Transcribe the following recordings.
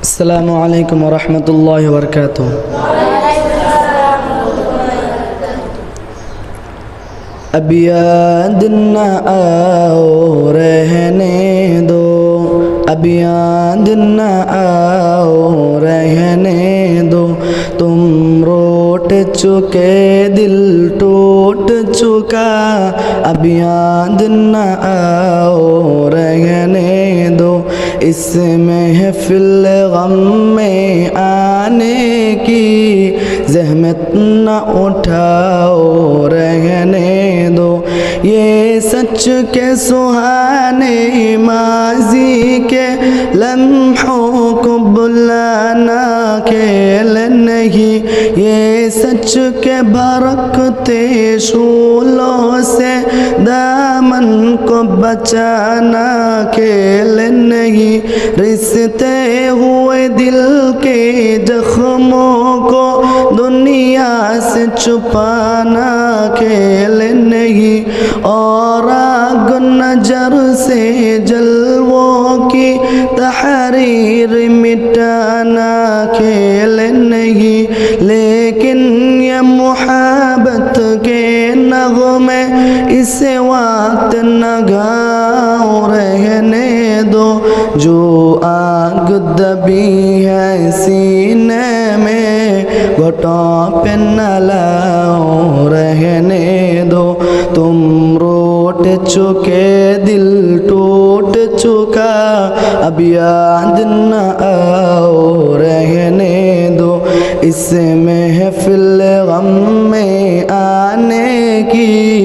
السلام علیکم ورحمۃ اللہ وبرکاتہ۔ اب یاد نہ آؤ، رہنے دو۔ اب یاد نہ آؤ، رہنے دو۔ تم روٹ چکے، دل ٹوٹ چکا۔ اب یاد نہ آؤ، رہنے اس محفل غم میں آنے کی زحمت نہ اٹھاؤ، رہنے دو۔ یہ سچ کے سہانے، ماضی کے لمحوں یہ سچ کے بھرکتے شولوں سے دامن کو بچانا کھیل نہیں۔ رستے ہوئے دل کے زخموں کو دنیا سے چھپانا کھیل نہیں۔ اور آگ نجر سے جلووں کی تحریر مٹانا کھیل نہیں۔ لیکن اسے وقت نہ گاؤں رہنے دو۔ جو آگ دبی ہے سینے میں گھٹوں پہ نہ لاؤ رہنے دو۔ تم روٹ چکے، دل ٹوٹ چکا۔ اب یاد نہ آؤ رہنے دو۔ اس محفل غم میں آنے کی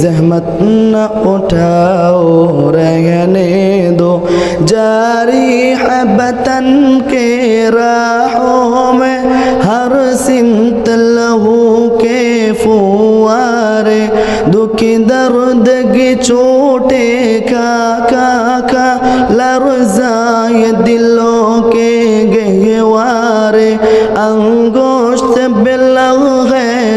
زحمت نہ اٹھاؤ، رہنے دو۔ جاری ہے وطن کے راہوں میں، ہر سمت لہو کے فوارے۔ دکھ درد کی چوٹے، کا کا کا، لرزائے دلوں کے گہوارے۔ انگوشت بلغ ہے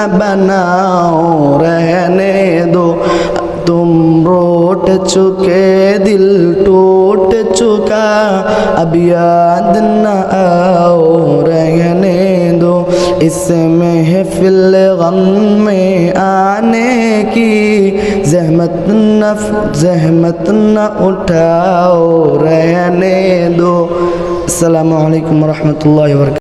نہ بناؤ، رہنے دو۔ تم روٹ چکے، دل ٹوٹ چکا۔ اب یاد نہ آؤ، رہنے دو۔ اس محفل غم میں آنے کی، زحمت نہ زحمت نہ اٹھاؤ، رہنے دو۔ السلام علیکم ورحمۃ اللہ وبرکاتہ۔